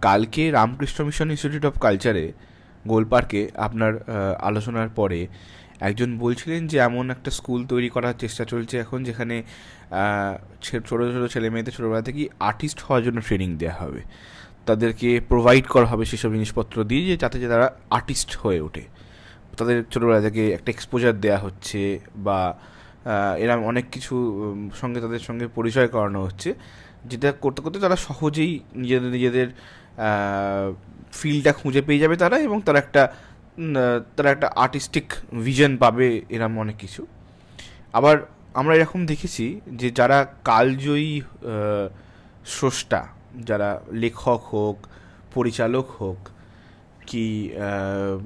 কালকে Ramakrishna mission institute of কালচারে গোলপার্কে আপনার আলোচনার পরে একজন বলছিলেন যে এমন একটা স্কুল তৈরি করার চেষ্টা চলছে এখন যেখানে ছোটো ছোটো ছেলে মেয়েদের ছোটোবেলা থেকেই আর্টিস্ট হওয়ার জন্য ট্রেনিং দেওয়া হবে। তাদেরকে প্রোভাইড করা হবে সেসব জিনিসপত্র দিয়ে যে যাতে যে তারা আর্টিস্ট হয়ে ওঠে। তাদের ছোটোবেলা থেকে একটা এক্সপোজার দেওয়া হচ্ছে বা এরম অনেক কিছু সঙ্গে তাদের সঙ্গে পরিচয় করানো হচ্ছে। যেটা করতে করতে তারা সহজেই নিজেদের নিজেদের ফিল্ডটা খুঁজে পেয়ে যাবে তারা এবং তারা একটা তারা একটা আর্টিস্টিক ভিশন পাবে এরম অনেক কিছু। আবার আমরা এরকম দেখেছি যে যারা কালজয়ী স্রষ্টা, যারা লেখক হোক, পরিচালক হোক, কি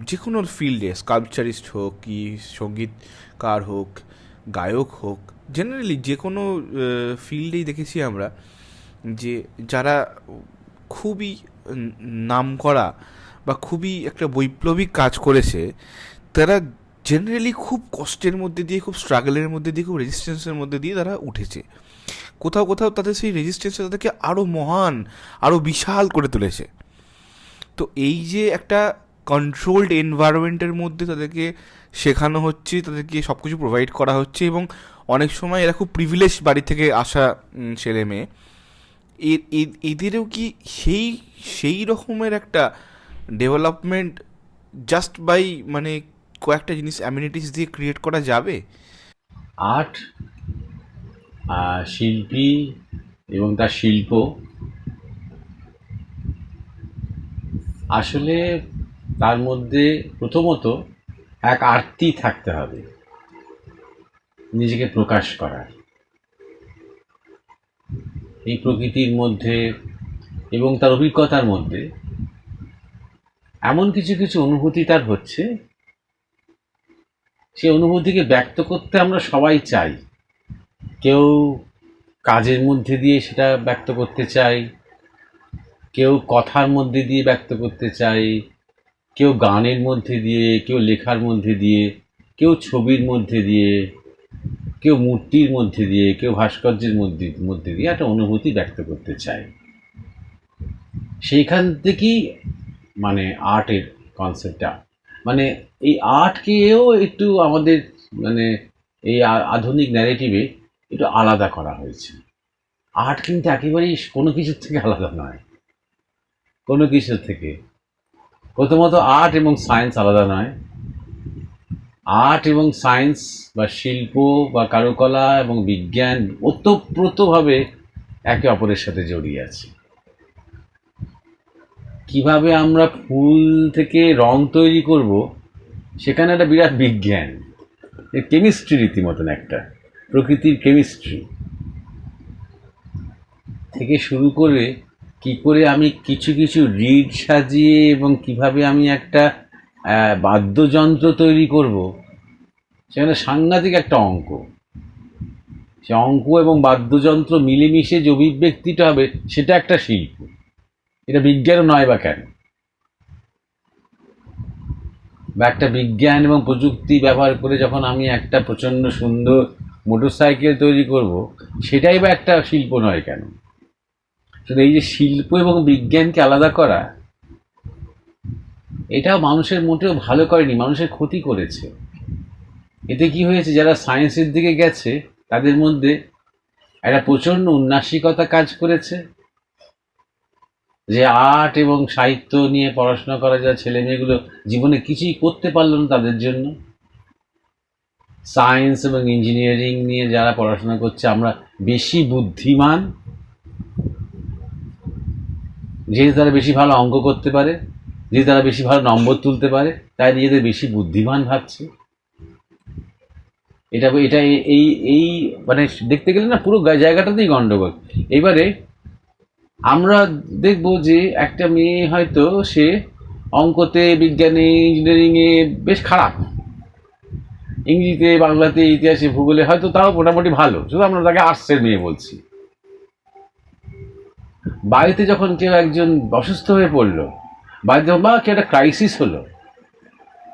যে কোনো ফিল্ডে স্কাল্পচারিস্ট হোক, কি, সঙ্গীতকার হোক গায়ক হোক জেনারেলি যে কোনো ফিল্ডেই দেখেছি আমরা যে যারা খুবই নাম করা বা খুবই একটা বৈপ্লবিক কাজ করেছে, তারা জেনারেলি খুব কষ্টের মধ্যে দিয়ে, খুব স্ট্রাগলের মধ্যে দিয়ে, খুব রেজিস্ট্যান্সের মধ্যে দিয়ে তারা উঠেছে। কোথাও কোথাও তাদের সেই রেজিস্ট্যান্সটা তাদেরকে আরও মহান আরও বিশাল করে তুলেছে। তো এই যে একটা কন্ট্রোলড এনভায়রনমেন্টের মধ্যে তাদেরকে শেখানো হচ্ছে, তাদেরকে সব কিছু প্রোভাইড করা হচ্ছে এবং অনেক সময় এরা খুব প্রিভিলেজ বাড়ি থেকে আসা ছেলে মেয়ে। এদেরও কি সেই সেই রকমের একটা ডেভেলপমেন্ট জাস্ট বাই মানে কয়েকটা জিনিস অ্যামিনিটিস দিয়ে ক্রিয়েট করা যাবে? আর্ট শিল্পী এবং তার শিল্প। আসলে তার মধ্যে প্রথমত এক আরতি থাকতে হবে। নিজেকে প্রকাশ করার। এই প্রকৃতির মধ্যে এবং তার অভিজ্ঞতার মধ্যে এমন কিছু কিছু অনুভূতি তার হচ্ছে। সে অনুভূতিকে ব্যক্ত করতে আমরা সবাই চাই। কেউ কাজের মধ্যে দিয়ে সেটা ব্যক্ত করতে চাই কেউ কথার মধ্যে দিয়ে ব্যক্ত করতে চাই কেউ গানের মধ্যে দিয়ে, কেউ লেখার মধ্যে দিয়ে, কেউ ছবির মধ্যে দিয়ে, কেউ মূর্তির মধ্যে দিয়ে, কেউ ভাস্কর্যের মধ্যে মধ্যে দিয়ে একটা অনুভূতি ব্যক্ত করতে চায়। সেইখান থেকেই মানে আর্টের কনসেপ্টটা মানে এই আর্টকেও একটু আমাদের মানে এই আধুনিক ন্যারেটিভে একটু আলাদা করা হয়েছে। আর্ট কিন্তু একেবারেই কোনো কিছুর থেকে আলাদা নয়। কোনো কিছুর থেকে। প্রথমত আর্ট এবং সায়েন্স আলাদা নয়। আর্ট এবং সায়েন্স বা শিল্প বা কারুকলা এবং বিজ্ঞান ওতপ্রোতভাবে একে অপরের সাথে জড়িয়ে আছে। কীভাবে আমরা ফুল থেকে রং তৈরি করব, সেখানে একটা বিরাট বিজ্ঞান। কেমিস্ট্রি রীতিমতন একটা, প্রকৃতির কেমিস্ট্রি। থেকে শুরু করে কি করে আমি কিছু কিছু রিড সাজিয়ে এবং কীভাবে আমি একটা বাদ্যযন্ত্র তৈরি করব, সেখানে সাংঘাতিক একটা অঙ্ক। সে অঙ্ক এবং বাদ্যযন্ত্র মিলেমিশে যে অভিব্যক্তিটা হবে, সেটা একটা শিল্প। এটা বিজ্ঞানও নয় বা কেন? বা একটা বিজ্ঞান এবং প্রযুক্তি ব্যবহার করে যখন আমি একটা প্রচণ্ড সুন্দর মোটরসাইকেল তৈরি করব, সেটাই বা একটা শিল্প নয় কেন? এই যে শিল্প এবং বিজ্ঞানকে আলাদা করা, এটাও মানুষের মোটেও ভালো করেনি, মানুষের ক্ষতি করেছে। এতে কি হয়েছে? যারা সায়েন্সের দিকে গেছে, তাদের মধ্যে একটা প্রচণ্ড উন্নাসিকতা কাজ করেছে। যে আর্ট এবং সাহিত্য নিয়ে পড়াশোনা করা যা ছেলে মেয়েগুলো, জীবনে কিছুই করতে পারল না তাদের জন্য। সায়েন্স এবং ইঞ্জিনিয়ারিং নিয়ে যারা পড়াশোনা করছে, আমরা বেশি বুদ্ধিমান। যেহেতু তারা বেশি ভালো অঙ্ক করতে পারে যেহেতু তারা বেশি ভালো নম্বর তুলতে পারে, তাই নিজেদের বেশি বুদ্ধিমান ভাবছে। এটা এটা এই- এই এই মানে দেখতে গেলে না পুরো জায়গাটাতেই গণ্ডগোল এবারে আমরা দেখব যে একটা মেয়ে হয়তো সে অঙ্কতে, বিজ্ঞানে, ইঞ্জিনিয়ারিংয়ে বেশ খারাপ। ইংরেজিতে, বাংলাতে, ইতিহাসে, ভূগোলে হয়তো তাও মোটামুটি ভালো। শুধু আমরা তাকে আর্টসের মেয়ে বলছি। বাড়িতে যখন কেউ একজন অসুস্থ হয়ে পড়ল, বাড়িতে বা কেউ একটা ক্রাইসিস হলো,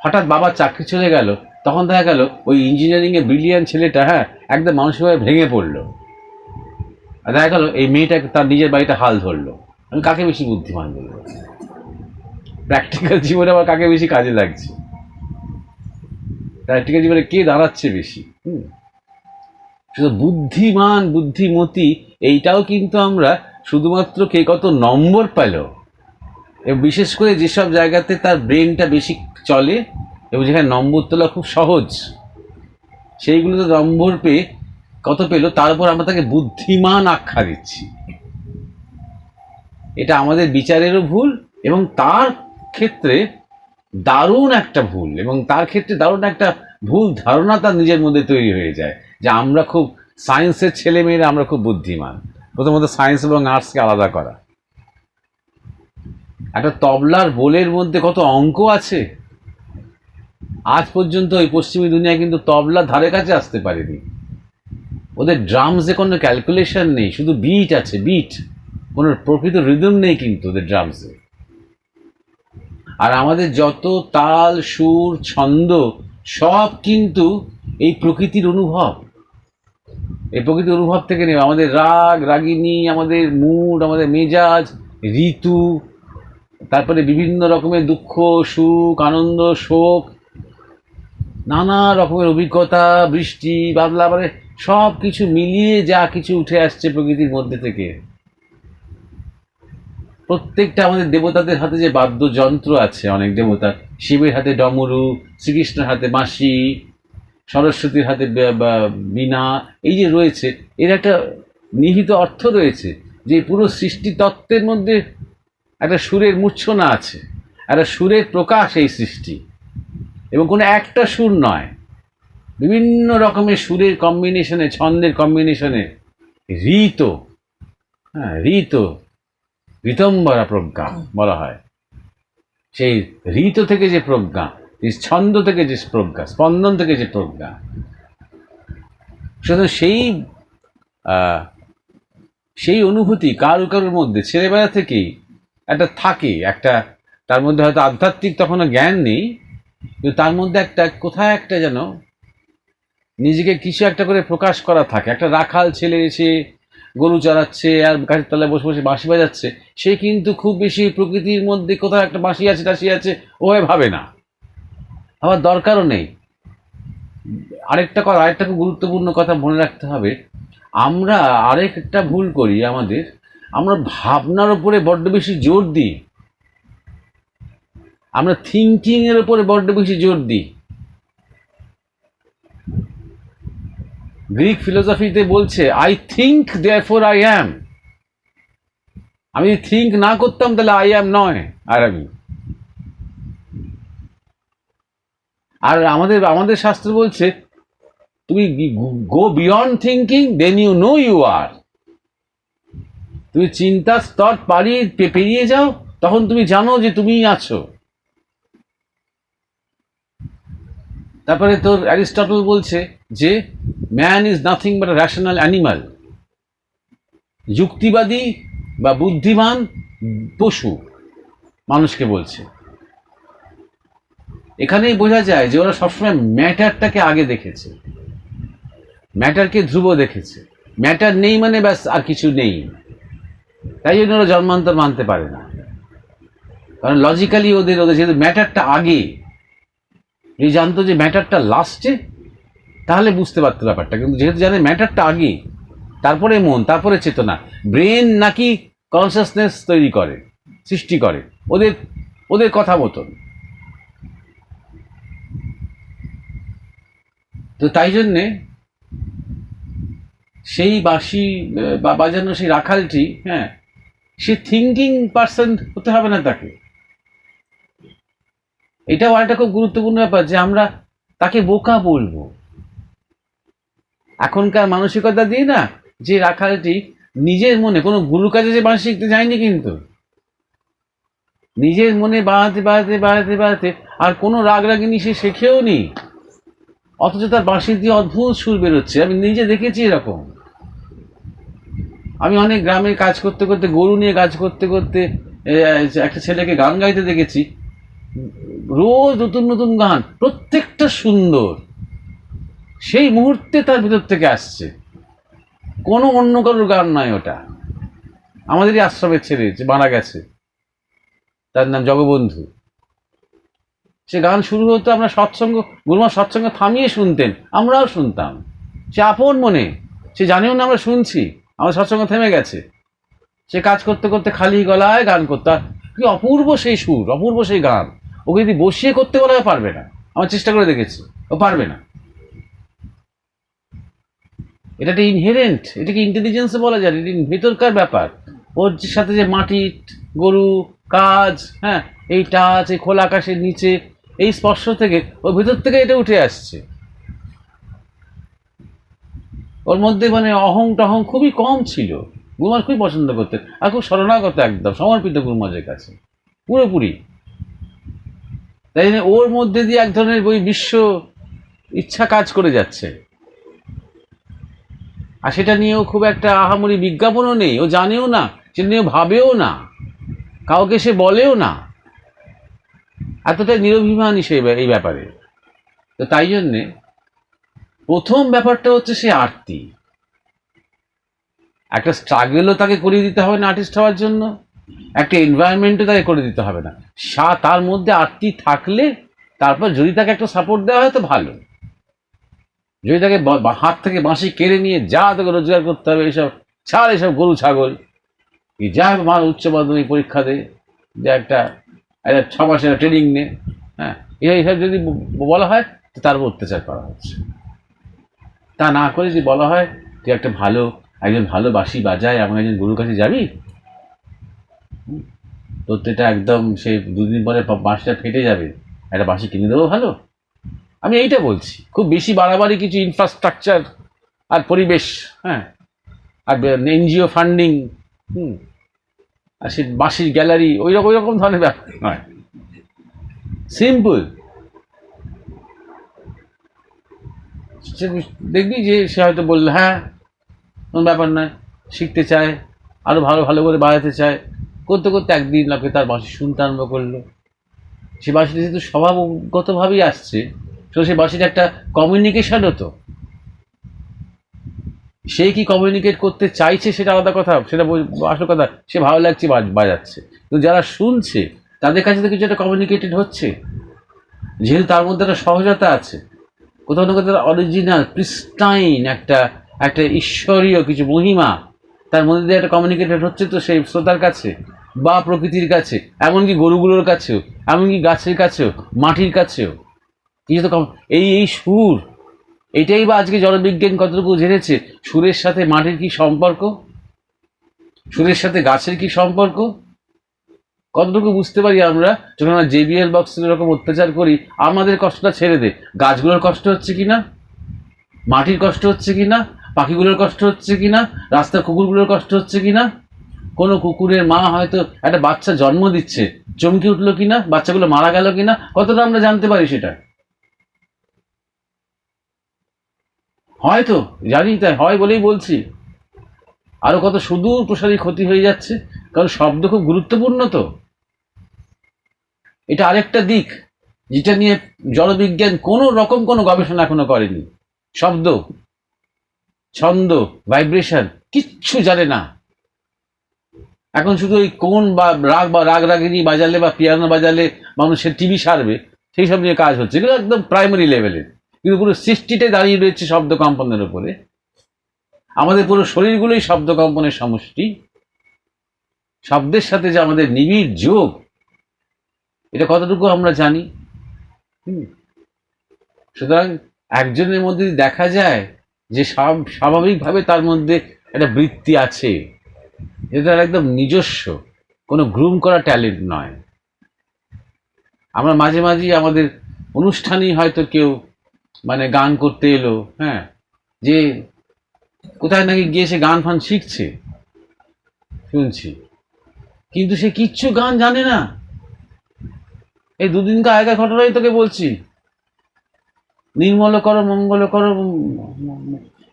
হঠাৎ বাবার চাকরি চলে গেল, তখন দেখা গেল ওই ইঞ্জিনিয়ারিংয়ে ব্রিলিয়ান ছেলেটা হ্যাঁ একদম মানসিকভাবে ভেঙে পড়ল। আর দেখা গেল এই মেয়েটা তার নিজের বাড়িতে হাল ধরলো। আমি কাকে বেশি বুদ্ধিমান বলব? প্র্যাকটিক্যাল জীবনে আবার কাকে বেশি কাজে লাগছে? প্র্যাকটিক্যাল জীবনে কে দাঁড়াচ্ছে বেশি? হুম। শুধু বুদ্ধিমান, বুদ্ধিমতী, এইটাও কিন্তু আমরা শুধুমাত্র কে কত নম্বর পেল। বিশেষ করে যেসব জায়গাতে তার ব্রেনটা বেশি চলে এবং যেখানে নম্বর তোলা খুব সহজ, সেইগুলোতে নম্বর পেয়ে কত পেল, তার উপর আমরা তাকে বুদ্ধিমান আখ্যা দিচ্ছি। এটা আমাদের বিচারেরও ভুল এবং তার ক্ষেত্রে দারুণ একটা ভুল এবং তার ক্ষেত্রে দারুণ একটা ভুল ধারণা তার নিজের মধ্যে তৈরি হয়ে যায় যে আমরা খুব সায়েন্সের ছেলে মেয়েরা আমরা খুব বুদ্ধিমান। প্রথমত সায়েন্স এবং আর্টসকে আলাদা করা। একটা তবলার বোলের মধ্যে কত অঙ্ক আছে? আজ পর্যন্ত ওই পশ্চিমী দুনিয়া কিন্তু তবলার ধারে কাছে আসতে পারেনি। ওদের ড্রামসে কোনো ক্যালকুলেশন নেই, শুধু বিট আছে বিট কোনো প্রকৃত রিদম নেই কিন্তু ওদের ড্রামসে আর আমাদের যত তাল, সুর, ছন্দ সব কিন্তু এই প্রকৃতির অনুভব। এই প্রকৃতির অনুভব থেকে নেবে। আমাদের রাগ, রাগিনী, আমাদের মুড আমাদের মেজাজ, ঋতু, তারপরে বিভিন্ন রকমের দুঃখ, সুখ, আনন্দ, শোক, নানা রকমের অভিজ্ঞতা, বৃষ্টি, বাদলা মানে সব কিছু মিলিয়ে যা কিছু উঠে আসছে প্রকৃতির মধ্যে থেকে। প্রত্যেকটা আমাদের দেবতাদের হাতে যে বাদ্যযন্ত্র আছে, অনেক দেবতা শিবের হাতে ডমরু, শ্রীকৃষ্ণের হাতে বাঁশি সরস্বতীর হাতে বে- বা- বীণা, এই যে রয়েছে, এর একটা নিহিত অর্থ রয়েছে যে পুরো সৃষ্টি তত্ত্বের মধ্যে একটা সুরের মূর্ছনা আছে, একটা সুরের প্রকাশ এই সৃষ্টি। এবং কোনো একটা সুর নয়, বিভিন্ন রকমের সুরের কম্বিনেশনে ছন্দের কম্বিনেশনে ঋত হ্যাঁ ঋত, ঋতম্বরা প্রজ্ঞা বলা হয়। সেই ঋত থেকে যে প্রজ্ঞা ছন্দ থেকে যে প্রজ্ঞা স্পন্দন থেকে যে প্রজ্ঞা শুধু সেই সেই অনুভূতি কারু কারুর মধ্যে, ছেলেবেলা থেকেই একটা থাকে, একটা, তার মধ্যে হয়তো আধ্যাত্মিক তখনও জ্ঞান নেই, কিন্তু তার মধ্যে একটা, কোথায় একটা যেন নিজেকে কিছু একটা করে প্রকাশ করা থাকে। একটা রাখাল ছেলে এসে গরু চড়াচ্ছে, আর গাছের তলায় বসে বসে বাঁশি বাজাচ্ছে, সে কিন্তু খুব বেশি প্রকৃতির মধ্যে কোথাও একটা বাঁশি আছে, টাশি আছে, ও ভাবে না। আবার দরকারও নেই। আরেকটা কথা আরেকটা খুব গুরুত্বপূর্ণ কথা মনে রাখতে হবে। আমরা আরেকটা ভুল করি আমাদের। আমরা ভাবনার উপরে বড্ড বেশি জোর দিই। আমরা থিঙ্কিং এর উপরে বড্ড বেশি জোর দিই। গ্রিক ফিলোসফিতে বলছে I think therefore I am আমি থিঙ্ক না করতাম, তাহলে আই অ্যাম নয় আর আমি আর আমাদের আমাদের শাস্ত্র বলছে, তুমি go beyond thinking then you know you are তুমি চিন্তার স্তর পাড়িয়ে পেরিয়ে যাও, তখন তুমি জানো যে তুমিই আছো। তারপরে তোর অ্যারিস্টটল বলছে যে man is nothing but rational animal যুক্তিবাদী বা বুদ্ধিমান পশু, মানুষকে বলছে। এখানেই বোঝা যায় যে ওরা সবসময় ম্যাটারটাকে আগে দেখেছে। ম্যাটারকে ধ্রুব দেখেছে। ম্যাটার নেই মানে ব্যাস আর কিছু নেই। তাই জন্য ওরা জন্মান্তর মানতে পারে না। কারণ লজিক্যালি ওদের ওদের যেহেতু ম্যাটারটা আগে, যদি জানতো যে ম্যাটারটা লাস্টে তাহলে বুঝতে পারতো ব্যাপারটা। কিন্তু যেহেতু জানে ম্যাটারটা আগে, তারপরে মন, তারপরে চেতনা ব্রেন নাকি কনসিয়াসনেস তৈরি করে, সৃষ্টি করে। ওদের ওদের কথা মতন। তো তাই জন্যে সেই বাঁশি বা, বাজানো সেই রাখালটি হ্যাঁ সে থিঙ্কিং পার্সন হতে হবে না তাকে। এটাও আরেকটা খুব গুরুত্বপূর্ণ ব্যাপার যে আমরা তাকে বোকা বলব। এখনকার মানসিকতা দিয়ে না যে রাখালটি নিজের মনে, কোনো গুরু কাজে যে বাঁশি শিখতে যায়নি কিন্তু, নিজের মনে বাড়াতে বাড়াতে বাড়াতে বাড়াতে আর কোনো রাগ রাগিনী সে শেখেও নি অথচ তার বাঁশি দিয়ে অদ্ভুত সুর বেরোচ্ছে। আমি নিজে দেখেছি এরকম। আমি অনেক গ্রামে কাজ করতে করতে, গরু নিয়ে কাজ করতে করতে একটা ছেলেকে গান গাইতে দেখেছি। রোজ নতুন নতুন গান, প্রত্যেকটা সুন্দর। সেই মুহূর্তে তার ভিতর থেকে আসছে। কোনো অন্য কারোর গান নয় ওটা। আমাদেরই আশ্রমের ছেলে, মারা গেছে। তার নাম জগবন্ধু। সে গান শুরু হতো, আমরা সৎসঙ্গ, গুরুমা সৎসঙ্গ থামিয়ে শুনতেন, আমরাও শুনতাম। সে আপন মনে, সে জানেও না আমরা শুনছি আমার সৎসঙ্গ থেমে গেছে। সে কাজ করতে করতে খালি গলায় গান করতে কি অপূর্ব সেই সুর, অপূর্ব সেই গান। ওকে যদি বসিয়ে করতে বলা পারবে না। আমার চেষ্টা করে দেখেছি, ও পারবে না। এটা একটা ইনহেরেন্ট এটাকে ইন্টেলিজেন্সে বলা যায়? এটা ভেতরকার ব্যাপার? ওর সাথে যে মাটি, গরু, কাজ হ্যাঁ এই টাচ, এই খোলা আকাশের নিচে এই স্পর্শ থেকে, ওর ভিতর থেকে এটা উঠে আসছে। ওর মধ্যে মানে অহং টহং খুবই কম ছিল। গুরুমাজ খুবই পছন্দ করতেন। আর খুব শরণাগত একদম, সমর্পিত গুরুমাজের কাছে। পুরোপুরি। তাই জন্য ওর মধ্যে দিয়ে এক ধরনের ওই বিশ্ব ইচ্ছা কাজ করে যাচ্ছে। আর সেটা নিয়েও খুব একটা আহামরি বিজ্ঞাপনও নেই। ও জানেও না সেটা নিয়ে ভাবেও না। কাউকে সে বলেও না। এতটাই নিরভিমানী সে এই ব্যাপারে। তো তাই জন্যে প্রথম ব্যাপারটা হচ্ছে সে আরতি একটা স্ট্রাগলও তাকে করিয়ে দিতে হবে না আর্টিস্ট হওয়ার জন্য, একটা এনভায়রনমেন্টও তাকে করে দিতে হবে না। সা, তার মধ্যে আরতি থাকলে তারপর যদি তাকে একটা সাপোর্ট দেওয়া হয় তো ভালো। যদি তাকে হাত থেকে বাঁশি কেড়ে নিয়ে যা তোকে রোজগার করতে হবে, এইসব ছাড় এসব গরু, ছাগল যা উচ্চ মাধ্যমিক পরীক্ষা দে, যে একটা একটা ছ মাসের ট্রেনিং নে হ্যাঁ এই- এইসব যদি বলা হয় তার উপর অত্যাচার করা হচ্ছে। তা না করে যদি বলা হয়, তুই একটা ভালো, একজন ভালো বাঁশি বাজায়, এমন একজন গুরুর কাছে যাবি? তোর তো এটা একদম, সে দুদিন পরে বাঁশিটা ফেটে যাবে, একটা বাঁশি কিনে দেবো ভালো? আমি এইটা বলছি, খুব বেশি বাড়াবাড়ি কিছু ইনফ্রাস্ট্রাকচার আর পরিবেশ হ্যাঁ আর এনজিও ফান্ডিং হুম আর সে বাঁশির গ্যালারি ওই রকম ওই রকম ধরনের ব্যাপার। নয় সিম্পল দেখবি যে সে হয়তো বলল হ্যাঁ কোনো ব্যাপার নয় শিখতে চায় আরও ভালো ভালো করে বাজাতে চায়। করতে করতে একদিন লোকে তার বাঁশি শুনতে আরম্ভ করল। সে বাঁশিটা যেহেতু স্বভাবগতভাবেই আসছে তো সে বাঁশিটা একটা কমিউনিকেশন হতো সে কি কমিউনিকেট করতে চাইছে সেটা আলাদা কথা, সেটা আসল কথা, সে ভালো লাগছে, বাজ- বাজাচ্ছে। কিন্তু যারা শুনছে, তাদের কাছে তো কিছু একটা কমিউনিকেটেড হচ্ছে। যেহেতু তার মধ্যে একটা সহজতা আছে, কোথাও না কোথাও অরিজিনাল প্রিস্টাইন একটা একটা ঈশ্বরীয় কিছু মহিমা তার মধ্যে দিয়ে একটা কমিউনিকেটেড হচ্ছে তো সেই শ্রোতার কাছে বা প্রকৃতির কাছে, এমনকি গরুগুলোর কাছেও, এমনকি গাছের কাছেও, মাটির কাছেও। কিছু তো এই এই সুর এটাই বা আজকে জড়বিজ্ঞান কতটুকু জেনেছে? সুরের সাথে মাটির কি সম্পর্ক? সুরের সাথে গাছের কি সম্পর্ক? কতটুকু বুঝতে পারি আমরা? যখন আমরা জেবিএল বক্সের এরকম অত্যাচার করি, আমাদের কষ্টটা ছেড়ে দে। গাছগুলোর কষ্ট হচ্ছে কি না? মাটির কষ্ট হচ্ছে কি না? পাখিগুলোর কষ্ট হচ্ছে কি না? রাস্তার কুকুরগুলোর কষ্ট হচ্ছে কি না? কোনো কুকুরের মা হয়তো একটা বাচ্চা জন্ম দিচ্ছে, চমকে উঠল কি না? বাচ্চাগুলো মারা গেল কি না? কতটা আমরা জানতে পারি সেটা? হয়তো জানি, তাই হয় বলেই বলছি। আরও কত সুদূর প্রসারী ক্ষতি হয়ে যাচ্ছে, কারণ শব্দ খুব গুরুত্বপূর্ণ তো। এটা আরেকটা দিক, যেটা নিয়ে জড়বিজ্ঞান কোনো রকম কোনো গবেষণা এখনও করেনি। শব্দ, ছন্দ, ভাইব্রেশন, কিচ্ছু জানে না। এখন শুধু ওই কোন বা রাগ বা রাগ রাগিনী বাজালে বা পিয়ানো বাজালে মানুষের টিভি সারবে, সেই সব নিয়ে কাজ হচ্ছে। এগুলো একদম প্রাইমারি লেভেলের কিন্তু পুরো সৃষ্টিটাই দাঁড়িয়ে রয়েছে শব্দ কম্পনের উপরে। আমাদের পুরো শরীরগুলোই শব্দ কম্পনের সমষ্টি। শব্দের সাথে যে আমাদের নিবিড় যোগ, এটা কতটুকু আমরা জানি। সুতরাং একজনের মধ্যে দেখা যায় যে স্বাভ- স্বাভাবিকভাবে তার মধ্যে একটা বৃত্তি আছে, এটা তার একদম নিজস্ব, কোনো গ্রুম করা ট্যালেন্ট নয়। আমরা মাঝে মাঝেই আমাদের অনুষ্ঠানেই হয়তো কেউ মানে গান করতে এলো হ্যাঁ? যে কোথায় নাকি গিয়ে সে গান ফান শিখছে, শুনছি। কিন্তু সে কিচ্ছু গান জানে না। এই দুদিনকার আগের ঘটনাই তোকে বলছি। নির্মল করো মঙ্গল করো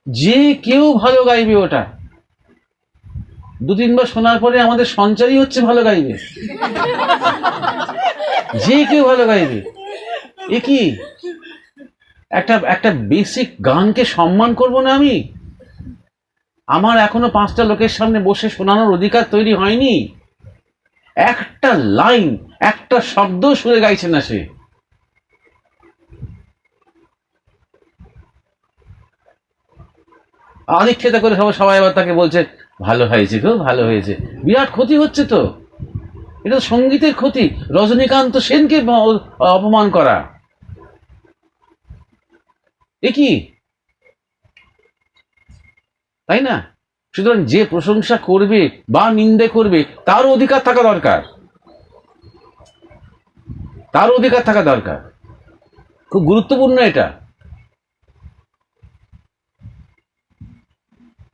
যে কেউ ভালো গাইবে ওটা। দু তিনবার শোনার পরে আমাদের সঞ্চারই হচ্ছে ভালো গাইবে। যে কেউ ভালো গাইবে। এ কি? একটা একটা বেসিক গানকে সম্মান করব না আমি? আমার এখনও পাঁচটা লোকের সামনে বসে শোনানোর অধিকার তৈরি হয়নি। একটা লাইন, একটা শব্দ শুনে গাইছে না সে। আদিক্ষেতা করে সবাই সবাই আবার তাকে বলছে, ভালো হয়েছে গো, ভালো হয়েছে। বিরাট ক্ষতি হচ্ছে তো। এটা সঙ্গীতের ক্ষতি। রজনীকান্ত সেনকে অপমান করা। এ কি? তাই না? সুতরাং যে প্রশংসা করবে বা নিন্দে করবে, তারও অধিকার থাকা দরকার। তার অধিকার থাকা দরকার। খুব গুরুত্বপূর্ণ এটা।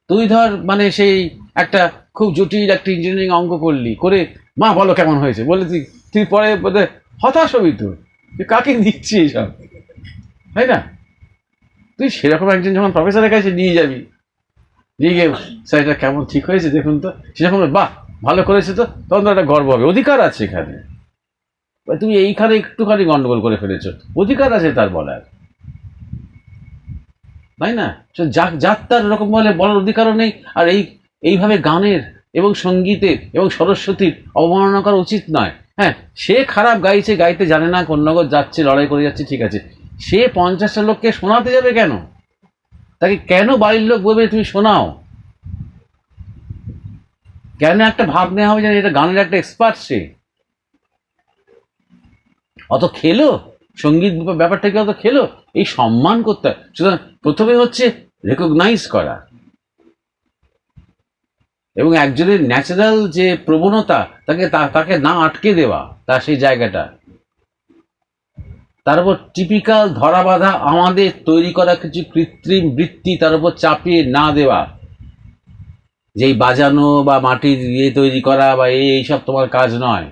তুই ধর মানে সেই একটা খুব জটিল একটা ইঞ্জিনিয়ারিং অঙ্ক করলি, করে, মা, বলো কেমন হয়েছে? বলে তুই তুই পরে হতাশ হবি তুই কাকে দিচ্ছি এইসব তাই না? তুই সেরকম একজন যখন প্রফেসরের কাছে নিয়ে যাবি, নিয়ে গিয়ে, স্যার, এটা কেমন ঠিক হয়েছে? দেখুন তো। সেরকম বাহ, ভালো করেছে তো, তখন তো একটা গর্ব হবে। অধিকার আছে এখানে। তুমি এইখানে একটুখানি গন্ডগোল করে ফেলেছো। অধিকার আছে তার বলার। তাই না? যাক যাক তার এরকম বলে, বলার অধিকারও নেই। আর এই, এইভাবে গানের এবং সঙ্গীতের এবং সরস্বতীর অবমাননা করা উচিত নয়। হ্যাঁ সে খারাপ গাইছে, গাইতে জানে না কন্যাগর যাচ্ছে, লড়াই করে যাচ্ছে, ঠিক আছে। সে পঞ্চাশটা লোককে শোনাতে যাবে কেন? তাকে কেন বাড়ির লোক বলবে তুমি শোনাও? কেন একটা ভাব নেওয়া হবে যেন এটা গানের একটা এক্সপার্ট সে? অত খেলো? সংগীত ব্যাপারটাকে অত খেলো? এই সম্মান করতে হয়। সুতরাং প্রথমে হচ্ছে রেকগনাইজ করা। এবং একজনের ন্যাচারাল যে প্রবণতা, তাকে তাকে না আটকে দেওয়া, তার সেই জায়গাটা। তার উপর টিপিক্যাল ধরা বাঁধা আমাদের তৈরি করা কিছু কৃত্রিম বৃত্তি তার উপর চাপিয়ে না দেওয়া। যেই বাজানো বা মাটির ইয়ে তৈরি করা বা এই এইসব তোমার কাজ নয়।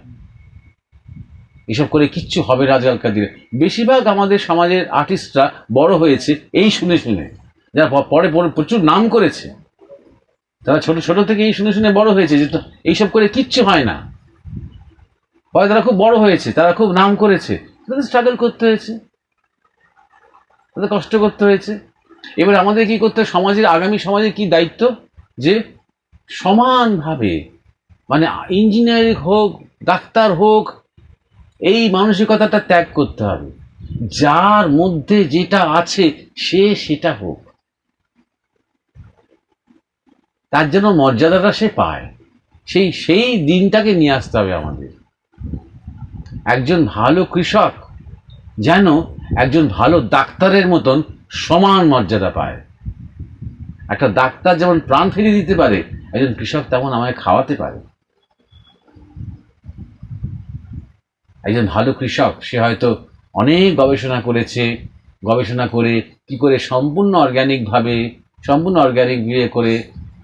এসব করে কিচ্ছু হবে না আজকালকার দিনে। বেশিরভাগ আমাদের সমাজের আর্টিস্টরা বড় হয়েছে এই শুনে শুনে যারা পরে পরে প্রচুর নাম করেছে। তারা ছোট ছোট থেকে এই শুনে শুনে বড় হয়েছে যে এইসব করে কিচ্ছু হয় না। পরে তারা খুব বড় হয়েছে, তারা খুব নাম করেছে। তাদের স্ট্রাগল করতে হয়েছে। তাদের কষ্ট করতে হয়েছে। এবার আমাদের কি করতে? সমাজের, আগামী সমাজের কি দায়িত্ব? যে সমানভাবে মানে ইঞ্জিনিয়ারিং হোক, ডাক্তার হোক, এই মানসিকতাটা ত্যাগ করতে হবে। যার মধ্যে যেটা আছে, সে সেটা হোক। তার জন্য মর্যাদাটা সে পায়। সেই সেই দিনটাকে নিয়ে আসতে হবে আমাদের। একজন ভালো কৃষক যেন একজন ভালো ডাক্তারের মতন সমান মর্যাদা পায়। একটা ডাক্তার যেমন প্রাণ ফিরিয়ে দিতে পারে, একজন কৃষক তেমন আমায় খাওয়াতে পারে। একজন ভালো কৃষক, সে হয়তো অনেক গবেষণা করেছে, গবেষণা করে কি করে সম্পূর্ণ অর্গ্যানিকভাবে সম্পূর্ণ অর্গ্যানিক ইয়ে করে,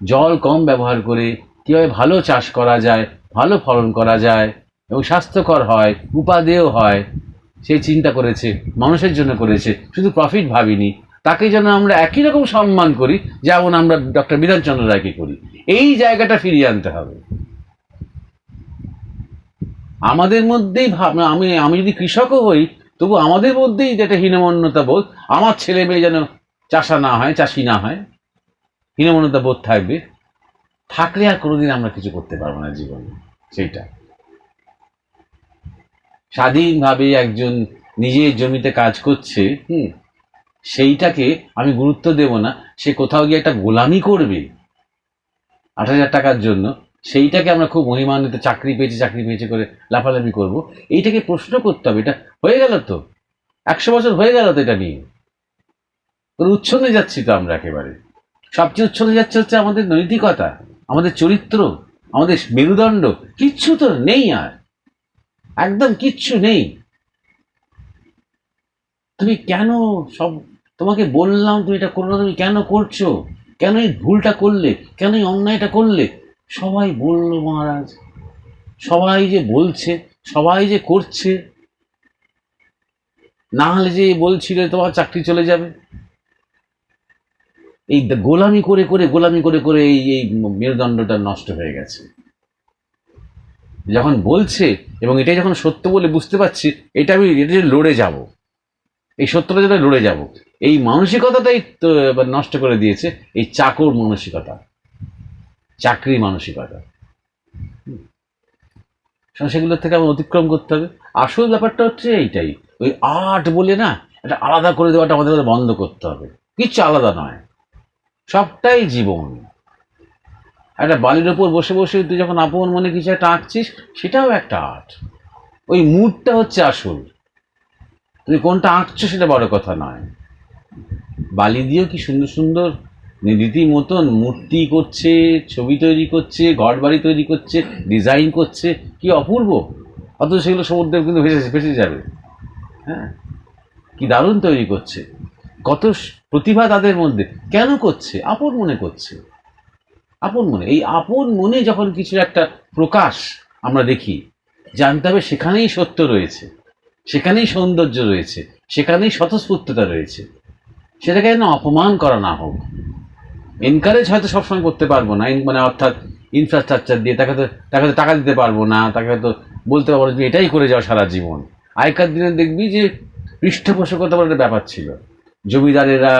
জল কম ব্যবহার করে, কীভাবে ভালো চাষ করা যায়, ভালো ফলন করা যায় এবং স্বাস্থ্যকর হয়, উপাদেয় হয়, সে চিন্তা করেছে, মানুষের জন্য করেছে, শুধু প্রফিট ভাবিনি। তাকে যেন আমরা একই রকম সম্মান করি, যেমন আমরা ডক্টর বিধানচন্দ্র রায়কে করি। এই জায়গাটা ফিরিয়ে আনতে হবে। আমাদের মধ্যেই ভাবনা আমি আমি যদি কৃষকও হই, তবু আমাদের মধ্যেই যেটা হীনমন্যতা বোধ, আমার ছেলে মেয়ে যেন চাষা না হয়, চাষি না হয়, হীনমন্যতা বোধ থাকবে, থাকলে আর কোনোদিন আমরা কিছু করতে পারব না জীবনে। সেইটা। স্বাধীনভাবে একজন নিজের জমিতে কাজ করছে, হুম, সেইটাকে আমি গুরুত্ব দেব না। সে কোথাও গিয়ে একটা গোলামি করবে আট হাজার টাকার জন্য, সেইটাকে আমরা খুব মহিমান্বিত, চাকরি পেয়েছি, চাকরি পেয়েছে করে লাফালাফি করব। এইটাকে প্রশ্ন করতে হবে, এটা হয়ে গেল তো? একশো বছর হয়ে গেল তো এটা নিয়ে। উচ্ছন্নে যাচ্ছি তো আমরা একেবারে। সবচেয়ে উচ্ছন্নে যাচ্ছে হচ্ছে আমাদের নৈতিকতা, আমাদের চরিত্র, আমাদের মেরুদণ্ড, কিচ্ছু তো নেই আর। একদম কিচ্ছু নেই। তুমি কেন সব, তোমাকে বললাম তুমি এটা করো তুমি কেন করছ? কেন এই ভুলটা করলে? কেন এই অন্যায়টা করলে? সবাই বলল মহারাজ, সবাই যে বলছে, সবাই যে করছে, না হলে যে বলছিলে তোমার চাকরি চলে যাবে। এই গোলামি করে করে, গোলামি করে করে এই এই মেরুদণ্ডটা নষ্ট হয়ে গেছে। যখন বলছে এবং এটাই যখন সত্য বলে বুঝতে পারছি, এটা আমি এটা লড়ে যাব, এই সত্যটা যেটা লড়ে যাব, এই মানসিকতাটাই নষ্ট করে দিয়েছে, এই চাকর মানসিকতা, চাকরি মানসিকতা। সেগুলোর থেকে আমার অতিক্রম করতে হবে। আসল ব্যাপারটা হচ্ছে এইটাই, ওই আর্ট বলে না, এটা আলাদা করে দেওয়াটা আমাদের বন্ধ করতে হবে। কিচ্ছু আলাদা নয়, সবটাই জীবন। একটা বালির ওপর বসে বসে তুই যখন আপন মনে কিছু একটা আঁকছিস, সেটাও একটা আর্ট। ওই মুডটা হচ্ছে আসল। তুমি কোনটা আঁকছো সেটা বড় কথা নয়। বালি দিয়েও কি সুন্দর সুন্দর রীতি মতন মূর্তি করছে, ছবি তৈরি করছে, ঘর বাড়ি তৈরি করছে, ডিজাইন করছে, কি অপূর্ব! অথচ সেগুলো সমুদ্রে কিন্তু ভেসে ভেসে যাবে। হ্যাঁ? কি দারুণ তৈরি করছে। কত প্রতিভা তাদের মধ্যে। কেন করছে? আপন মনে করছে। আপন মনে, এই আপন মনে যখন কিছু একটা প্রকাশ আমরা দেখি, জানতে হবে সেখানেই সত্য রয়েছে, সেখানেই সৌন্দর্য রয়েছে, সেখানেই স্বতঃস্ফূর্ততা রয়েছে। সেটাকে যেন অপমান করা না হোক। এনকারেজ হয়তো সবসময় করতে পারব না মানে অর্থাৎ ইনফ্রাস্ট্রাকচার দিয়ে তাকে তো তাকে তো টাকা দিতে পারব না, তাকে হয়তো বলতে পারব তুমি এটাই করে যাও সারা জীবন। আগেকার দিনে দেখবি যে পৃষ্ঠপোষকতা বলে একটা ব্যাপার ছিল। জমিদারেরা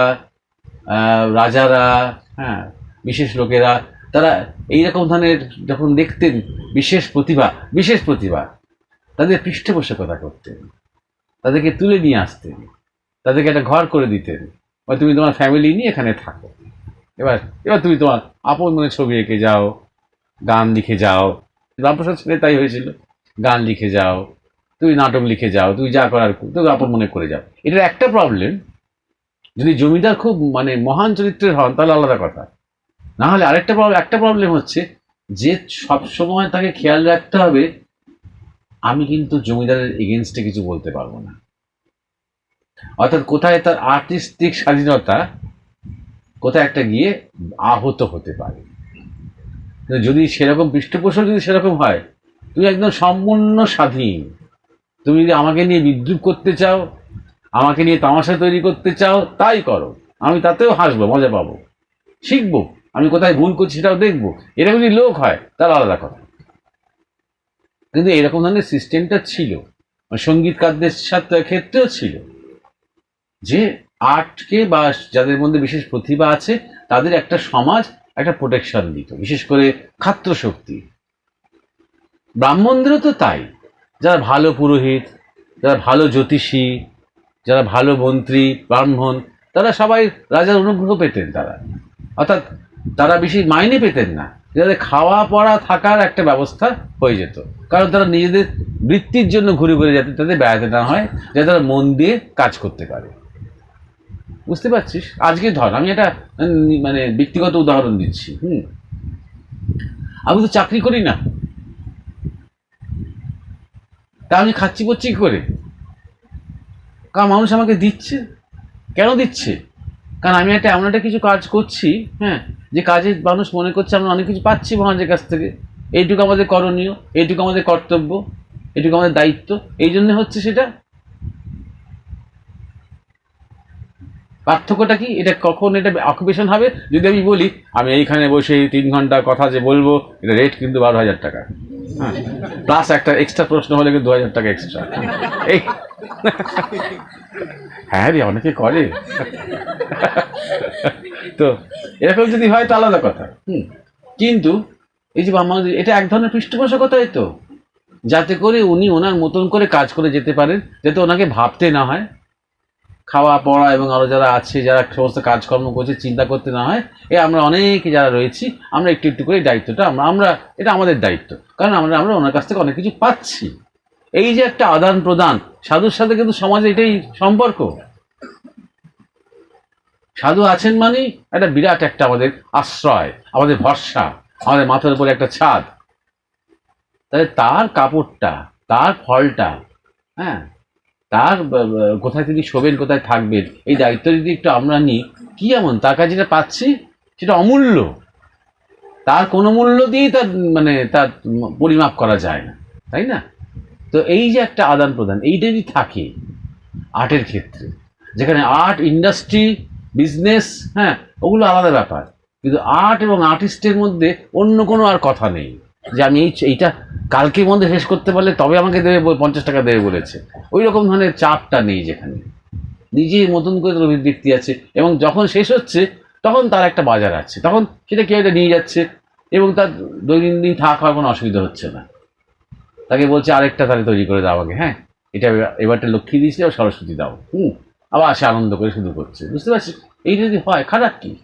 রাজারা হ্যাঁ বিশেষ লোকেরা তারা এইরকম ধরনের যখন দেখতেন, বিশেষ প্রতিভা বিশেষ প্রতিভা, তাদের পৃষ্ঠপোষকতা করতেন। তাদেরকে তুলে নিয়ে আসতেন। তাদেরকে একটা ঘর করে দিতেন। বা তুমি তোমার ফ্যামিলি নিয়ে এখানে থাকো। এবার এবার তুমি তোমার আপন মনে ছবি এঁকে যাও, গান লিখে যাও। রামপ্রসাদ ছেলে তাই হয়েছিল। গান লিখে যাও, তুমি নাটক লিখে যাও, তুমি যা করার তুমি আপন মনে করে যাও। এটার একটা প্রবলেম যদি জমিদার খুব মানে মহান চরিত্রের হন, তাহলে আলাদা কথা। না হলে আরেকটা প্রবলেম একটা প্রবলেম হচ্ছে যে সব সময় তাকে খেয়াল রাখতে হবে, আমি কিন্তু জমিদারের এগেনস্টে কিছু বলতে পারব না। অর্থাৎ কোথায় তার আর্টিস্টিক স্বাধীনতা, কোথায় একটা গিয়ে আহত হতে পারে। কিন্তু যদি সেরকম পৃষ্ঠপোষক যদি সেরকম হয়, তুমি একদম সম্পূর্ণ স্বাধীন। তুমি যদি আমাকে নিয়ে বিদ্রুপ করতে চাও, আমাকে নিয়ে তামাশা তৈরি করতে চাও, তাই করো। আমি তাতেও হাসবো, মজা পাবো। শিখব। আমি কোথায় ভুল করছি সেটাও দেখব। এরকম যদি লোক হয়, তার আলাদা কথা। কিন্তু এরকম ধরনের সিস্টেমটা ছিল। মানে সঙ্গীতকারদের সাথে ক্ষেত্রেও ছিল। যে আর্টকে বা যাদের মধ্যে বিশেষ প্রতিভা আছে, তাদের একটা সমাজ, একটা প্রোটেকশন দিত। বিশেষ করে খাত্র শক্তি ব্রাহ্মণদেরও তো তাই। যারা ভালো পুরোহিত, যারা ভালো জ্যোতিষী, যারা ভালো মন্ত্রী, ব্রাহ্মণ, তারা সবাই রাজার অনুগ্রহ পেতেন তারা। অর্থাৎ তারা বেশি মাইনে পেতেন না। যাদের খাওয়া পড়া থাকার একটা ব্যবস্থা হয়ে যেত। কারণ তারা নিজেদের বৃত্তির জন্য ঘুরে ঘুরে যাতে তাদের বেড়াতে না হয়, যাতে তারা মন দিয়ে কাজ করতে পারে। বুঝতে পারছিস? আজকে ধর, আমি একটা মানে ব্যক্তিগত উদাহরণ দিচ্ছি, হুম? আমি তো চাকরি করি না। তা আমি খাচ্ছি পচ্ছি কি করে? কারণ মানুষ আমাকে দিচ্ছে? কেন দিচ্ছে? কারণ আমি একটা এমন একটা কিছু কাজ করছি হ্যাঁ যে কাজে মানুষ মনে করছে আমরা অনেক কিছু পাচ্ছি মহাজের কাছ থেকে। এইটুকু আমাদের করণীয়, এইটুকু আমাদের কর্তব্য এটুকু আমাদের দায়িত্ব। এই জন্য হচ্ছে সেটা পার্থক্যটা কি? এটা কখন এটা অকুপেশন হবে? যদি আমি বলি, আমি এইখানে বসে তিন ঘণ্টা কথা যে বলব, এটা রেট কিন্তু বারো হাজার টাকা। হ্যাঁ। প্লাস একটা এক্সট্রা প্রশ্ন হলে কিন্তু দু হাজার টাকা এক্সট্রা এই। হ্যাঁ রে, অনেকে করে। তো, এরকম যদি হয় তো আলাদা কথা। হুম। কিন্তু, এই যে আমাদের এটা এক ধরনের পৃষ্ঠপোষকতাই তো। যাতে করে উনি ওনার মতন করে কাজ করে যেতে পারেন, যাতে ওনাকে ভাবতে না হয়। খাওয়া, পড়া এবং আরও যারা আছে, যারা সমস্ত কাজকর্ম করছে, চিন্তা করতে না হয়, এ আমরা অনেকে যারা রয়েছি, আমরা একটু একটু করে দায়িত্বটা আমরা আমরা, এটা আমাদের দায়িত্ব। কারণ আমরা আমরা ওনার কাছ থেকে অনেক কিছু পাচ্ছি। এই যে একটা আদান প্রদান, সাধুর সাথে কিন্তু সমাজে এটাই সম্পর্ক। সাধু আছেন মানেই একটা বিরাট একটা আমাদের আশ্রয়, আমাদের ভরসা, আমাদের মাথার উপরে একটা ছাদ। তাহলে তার কাপড়টা, তার ফলটা হ্যাঁ তার কোথায় তিনি শোবেন, কোথায় থাকবেন, এই দায়িত্ব যদি একটু আমরা নিই, কি এমন? তার কাছে যেটা পাচ্ছি, সেটা অমূল্য। তার কোনো মূল্য দিয়েই তার মানে তার পরিমাপ করা যায় না, তাই না? তো এই যে একটা আদান প্রদান, এইটা যদি থাকে আর্টের ক্ষেত্রে, যেখানে আর্ট, ইন্ডাস্ট্রি, বিজনেস হ্যাঁ ওগুলো আলাদা ব্যাপার। কিন্তু আর্ট এবং আর্টিস্টের মধ্যে অন্য কোনো আর কথা নেই। যে আমি এই এইটা কালকের মধ্যে শেষ করতে পারলে তবে আমাকে দেবে পঞ্চাশ টাকা দেবে বলেছে। ওই রকম ধরনের চাপটা নেই যেখানে। নিজের মতন করে ব্যক্তি আছে এবং যখন শেষ হচ্ছে, তখন তার একটা বাজার আছে। তখন সেটা কেউ এটা নিয়ে যাচ্ছে এবং তার দৈনন্দিন থাকা খাওয়ার কোনো অসুবিধা হচ্ছে না। তাকে বলছে, আরেকটা তাহলে তৈরি করে দাও আগে। হ্যাঁ এটা এবার- এবারটা লক্ষ্মী দিয়েছি, এবার সরস্বতী দাও। হুম, আবার সে আনন্দ করে শুরু করছে। বুঝতে পারছিস? এই যদি হয়, খারাপ কি?